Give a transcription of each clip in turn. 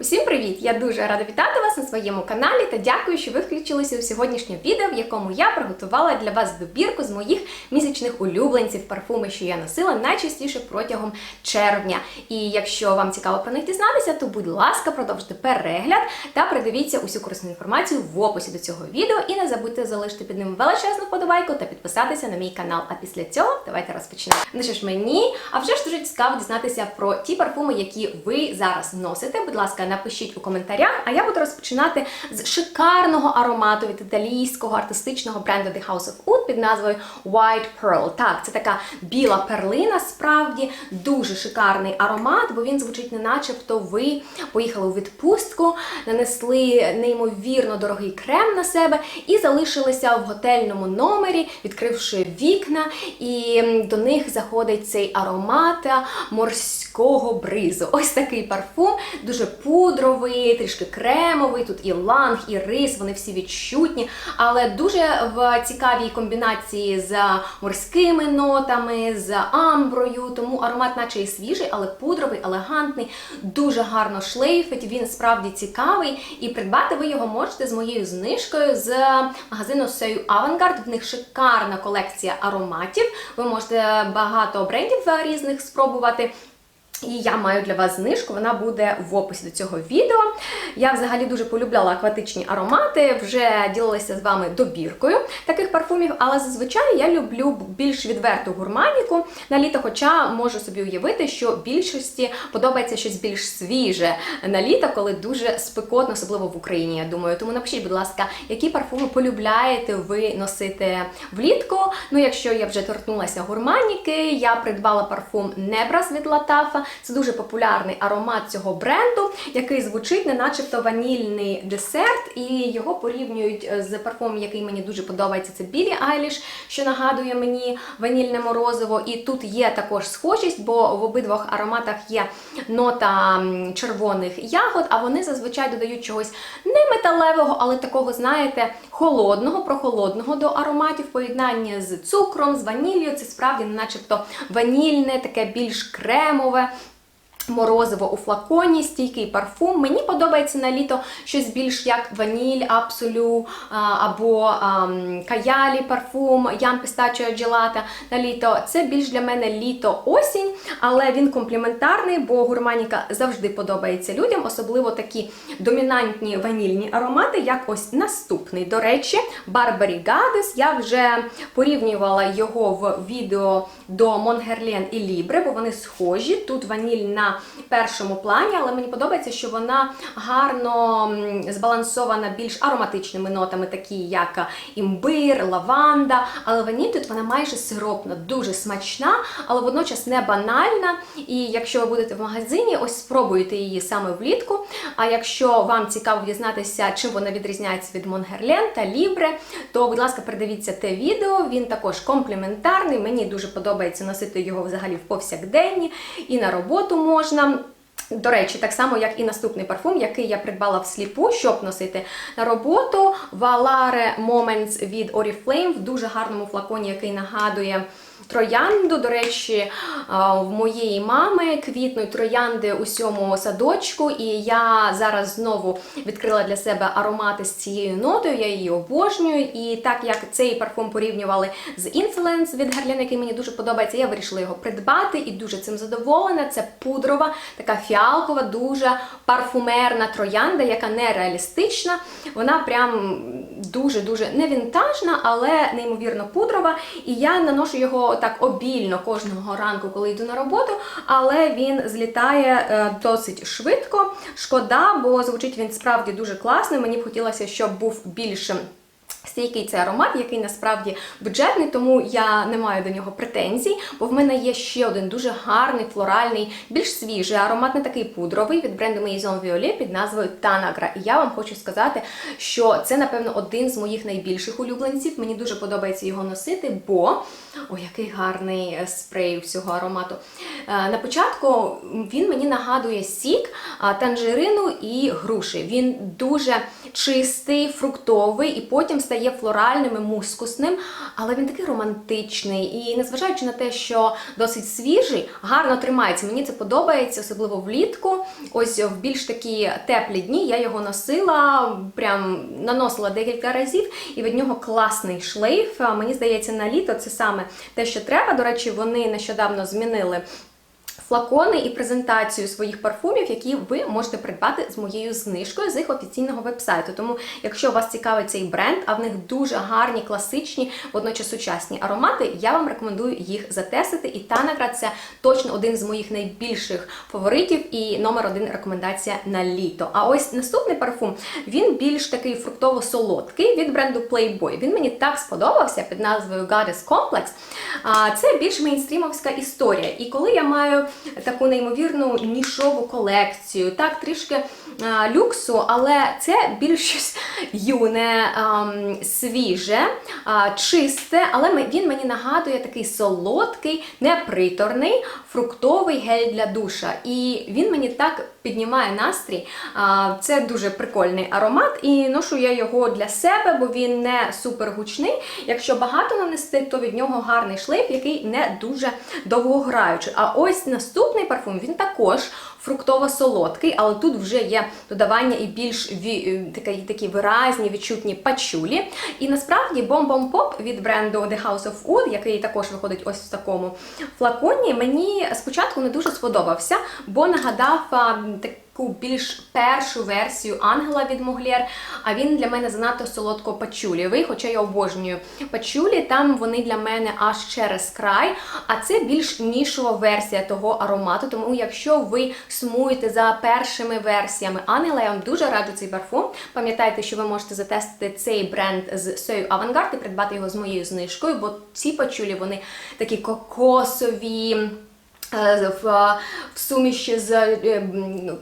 Усім привіт! Я дуже рада вітати вас на своєму каналі та дякую, що ви включилися у сьогоднішнє відео, в якому я приготувала для вас добірку з моїх місячних улюбленців парфуми, що я носила найчастіше протягом червня. І якщо вам цікаво про них дізнатися, то будь ласка, продовжуйте перегляд та придивіться усю корисну інформацію в описі до цього відео. І не забудьте залишити під ним величезну вподобайку та підписатися на мій канал. А після цього давайте розпочнемо. Ну що ж, мені, а вже ж дуже цікаво дізнатися про ті парфуми, які ви зараз носите. Будь ласка, напишіть у коментарях. А я буду розпочинати з шикарного аромату від італійського артистичного бренду The House of Oud під назвою White Pearl. Так, це така біла перлина, справді дуже шикарний аромат, бо він звучить не начебто ви поїхали у відпустку, нанесли неймовірно дорогий крем на себе і залишилися в готельному номері, відкривши вікна, і до них заходить цей аромат морського бризу. Ось такий парфум, дуже пудровий, трішки кремовий. Тут і ланг, і рис, вони всі відчутні, але дуже в цікавій комбінації з морськими нотами, з амброю. Тому аромат, наче і свіжий, але пудровий, елегантний, дуже гарно шлейфить. Він справді цікавий. І придбати ви його можете з моєю знижкою з магазину Сею Авангард. В них шикарна колекція ароматів. Ви можете багато брендів різних спробувати. І я маю для вас знижку, вона буде в описі до цього відео. Я взагалі дуже полюбляла акватичні аромати, вже ділилася з вами добіркою таких парфумів, але зазвичай я люблю більш відверту гурманіку на літо, хоча можу собі уявити, що більшості подобається щось більш свіже на літо, коли дуже спекотно, особливо в Україні, я думаю. Тому напишіть, будь ласка, які парфуми полюбляєте ви носити влітку. Ну, якщо я вже торкнулася гурманіки, я придбала парфум Небрас від Латафа. Це дуже популярний аромат цього бренду, який звучить не начебто ванільний десерт, і його порівнюють е, з парфумом, який мені дуже подобається. Це Білі Айліш, що нагадує мені ванільне морозиво. І тут є також схожість, бо в обидвох ароматах є нота червоних ягод, а вони зазвичай додають чогось не металевого, але такого, знаєте, холодного, прохолодного до ароматів в поєднанні з цукром, з ваніллю. Це справді начебто ванільне, таке більш кремове. Морозиво у флаконі, стійкий парфум. Мені подобається на літо щось більш як ваніль, абсолю або каялі парфум, ям пістачо джелата на літо. Це більш для мене літо-осінь, але він компліментарний, бо гурманіка завжди подобається людям, особливо такі домінантні ванільні аромати, як ось наступний. До речі, Барбарі Гадес. Я вже порівнювала його в відео до Монгерлен і Лібре, бо вони схожі. Тут ваніль на першому плані, але мені подобається, що вона гарно збалансована більш ароматичними нотами, такі як імбир, лаванда. Але ваніль тут вона майже сиропна, дуже смачна, але водночас не банальна. І якщо ви будете в магазині, ось спробуйте її саме влітку. А якщо вам цікаво дізнатися, чим вона відрізняється від Монгерлен та Лібре, то, будь ласка, передивіться те відео. Він також компліментарний. Мені дуже подобається носити його взагалі в повсякденні і на роботу можна. До речі, так само, як і наступний парфум, який я придбала всліпу, щоб носити на роботу. Valare Moments від Oriflame в дуже гарному флаконі, який нагадує троянду. До речі, в моєї мами квітнуть троянди у сьому садочку, і я зараз знову відкрила для себе аромати з цією нотою. Я її обожнюю. І так як цей парфум порівнювали з Insolence від Guerlain, який мені дуже подобається, я вирішила його придбати і дуже цим задоволена. Це пудрова, така фіалкова, дуже парфумерна троянда, яка нереалістична. Вона прям дуже-дуже не вінтажна, але неймовірно пудрова. І я наношу його так обільно кожного ранку, коли йду на роботу, але він злітає е, досить швидко. Шкода, бо звучить він справді дуже класно. Мені б хотілося, щоб був більше. Стійкий це аромат, який насправді бюджетний, тому я не маю до нього претензій, бо в мене є ще один дуже гарний, флоральний, більш свіжий аромат, не такий пудровий від бренду Maison Violet під назвою Tanagra. І я вам хочу сказати, що це, напевно, один з моїх найбільших улюбленців. Мені дуже подобається його носити, бо ой, який гарний е, спрей всього аромату. Е, На початку він мені нагадує сік, танжерину і груші. Він дуже чистий, фруктовий, і потім стає стає флоральним і мускусним, але він такий романтичний. І незважаючи на те, що досить свіжий, гарно тримається. Мені це подобається, особливо влітку. Ось в більш такі теплі дні я його носила, прям наносила декілька разів, і від нього класний шлейф. Мені здається, на літо це саме те, що треба. До речі, вони нещодавно змінили. Флакони і презентацію своїх парфумів, які ви можете придбати з моєю знижкою з їх офіційного вебсайту. Тому, якщо вас цікавить цей бренд, а в них дуже гарні, класичні, водночас сучасні аромати, я вам рекомендую їх затестити. І Танагра це точно один з моїх найбільших фаворитів і номер один рекомендація на літо. А ось наступний парфум він більш такий фруктово-солодкий від бренду Playboy. Він мені так сподобався під назвою Goddess Complex. Це більш мейнстрімовська історія. І коли я маю таку неймовірну нішову колекцію, так трішки а, люксу, але це більш юне, ам, свіже, а, чисте, але він мені нагадує такий солодкий, неприторний, фруктовий гель для душа. І він мені так піднімає настрій. А, Це дуже прикольний аромат, і ношу я його для себе, бо він не супер гучний. Якщо багато нанести, то від нього гарний шлейф, який не дуже довгограючий. А ось наступний парфум він також фруктово-солодкий, але тут вже є додавання і більш ві- е, такі, такі виразні, відчутні пачулі. І насправді Бом-Бом Поп від бренду The House of Wood, який також виходить ось в такому флаконі, мені спочатку не дуже сподобався, бо нагадав а, таку більш першу версію Ангела від Муглєр, а він для мене занадто солодко пачулєвий, хоча я обожнюю пачулі, там вони для мене аж через край. А це більш нішова версія того аромату. Тому, якщо ви сумуєте за першими версіями Ангела, я вам дуже раджу цей парфум. Пам'ятайте, що ви можете затестити цей бренд з Сою Авангард і придбати його з моєю знижкою, бо ці пачулі вони такі кокосові. е, В, в суміші з е,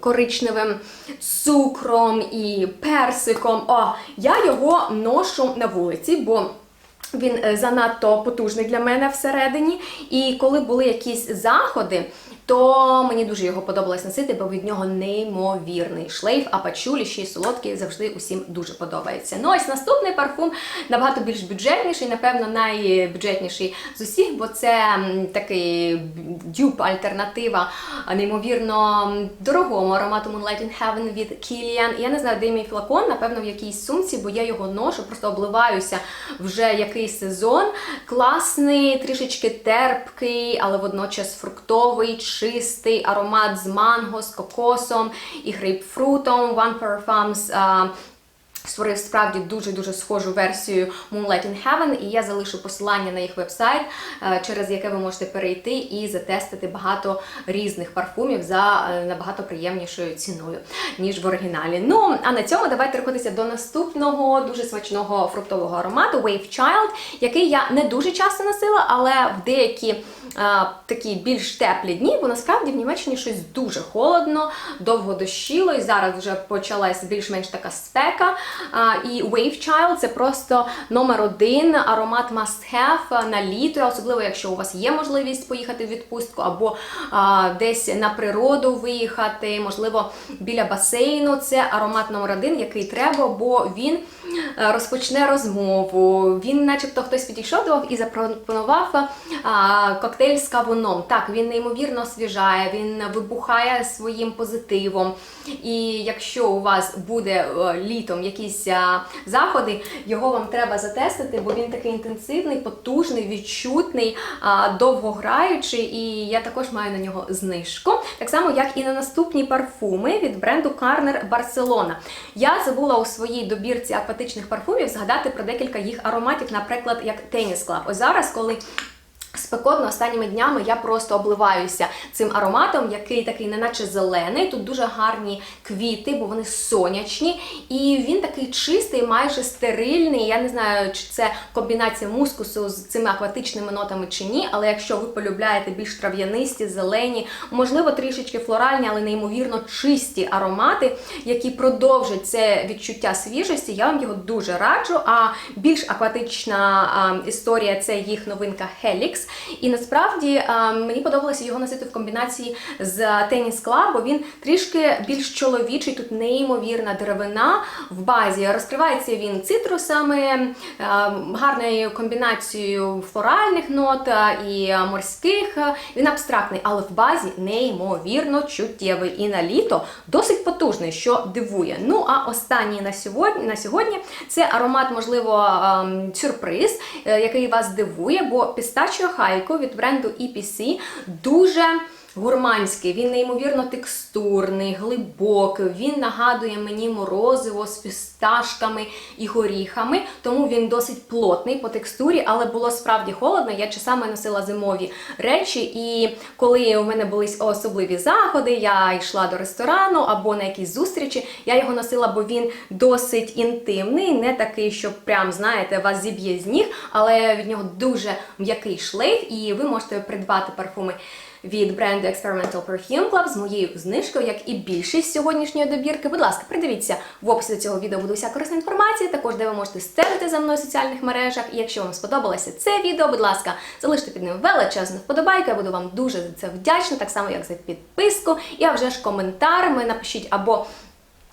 коричневим цукром і персиком. О, я його ношу на вулиці, бо він е, занадто потужний для мене всередині. І коли були якісь заходи, то мені дуже його подобалось носити, бо від нього неймовірний шлейф, а пачулі ще й солодкий завжди усім дуже подобається. Ну ось наступний парфум набагато більш бюджетніший, напевно, найбюджетніший з усіх, бо це такий дюп альтернатива неймовірно дорогому аромату Moonlight in Heaven від Kilian. Я не знаю, де мій флакон, напевно, в якійсь сумці, бо я його ношу, просто обливаюся вже який сезон. Класний, трішечки терпкий, але водночас фруктовий, чистий аромат з манго, з кокосом і грейпфрутом. One Parfums а, створив справді дуже-дуже схожу версію Moonlight in Heaven, і я залишу посилання на їх вебсайт, е, через яке ви можете перейти і затестити багато різних парфумів за е, набагато приємнішою ціною, ніж в оригіналі. Ну, а на цьому давайте рухатися до наступного дуже смачного фруктового аромату Wave Child, який я не дуже часто носила, але в деякі а, такі більш теплі дні, бо насправді в Німеччині щось дуже холодно, довго дощило, і зараз вже почалась більш-менш така спека. І Wave Child це просто номер один аромат must have на літо, особливо якщо у вас є можливість поїхати в відпустку або десь на природу виїхати, можливо, біля басейну. Це аромат номер один, який треба, бо він е, розпочне розмову. Він, начебто, хтось підійшов і запропонував коктейль з кавуном. Так, він неймовірно освіжає, він вибухає своїм позитивом. І якщо у вас буде е, літом якісь а, заходи, його вам треба затестити, бо він такий інтенсивний, потужний, відчутний, довгограючий, і я також маю на нього знижку. Так само, як і на наступні парфуми від бренду Carner Barcelona. Я забула у своїй добірці акватичних парфумів згадати про декілька їх ароматів, наприклад, як Tennis Club. Ось зараз, коли Спекотно останніми днями я просто обливаюся цим ароматом, який такий, неначе зелений. Тут дуже гарні квіти, бо вони сонячні. І він такий чистий, майже стерильний. Я не знаю, чи це комбінація мускусу з цими акватичними нотами чи ні. Але якщо ви полюбляєте більш трав'янисті, зелені, можливо, трішечки флоральні, але неймовірно чисті аромати, які продовжать це відчуття свіжості, я вам його дуже раджу. А більш акватична а, історія це їх новинка Helix. І насправді мені подобалося його носити в комбінації з теніс клаб, бо він трішки більш чоловічий. Тут неймовірна деревина в базі. Розкривається він цитрусами, гарною комбінацією флоральних нот і морських. Він абстрактний, але в базі неймовірно чуттєвий. І на літо досить потужний, що дивує. Ну а останній на сьогодні на сьогодні це аромат, можливо, ем, сюрприз, е, який вас дивує, бо пістачіо хайко від бренду EPC дуже. Гурманський, він неймовірно текстурний, глибокий. Він нагадує мені морозиво з фісташками і горіхами, тому він досить плотний по текстурі, але було справді холодно. Я часами носила зимові речі, і коли у мене були особливі заходи, я йшла до ресторану або на якісь зустрічі, я його носила, бо він досить інтимний, не такий, що прям знаєте, вас зіб'є з ніг, але від нього дуже м'який шлейф, і ви можете придбати парфуми від бренду Experimental Perfume Club з моєю знижкою, як і більшість сьогоднішньої добірки. Будь ласка, придивіться в описі до цього відео буде вся корисна інформація, також де ви можете стежити за мною в соціальних мережах. І якщо вам сподобалося це відео, будь ласка, залиште під ним величезну вподобайку. Я буду вам дуже за це вдячна, так само як за підписку. І а вже ж коментар. Ми напишіть або.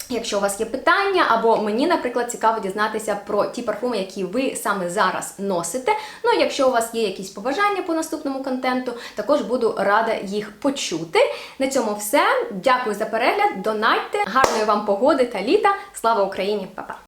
Якщо у вас є питання, або мені, наприклад, цікаво дізнатися про ті парфуми, які ви саме зараз носите. Ну, якщо у вас є якісь побажання по наступному контенту, також буду рада їх почути. На цьому все. Дякую за перегляд. Донайте, гарної вам погоди та літа. Слава Україні, Па-па!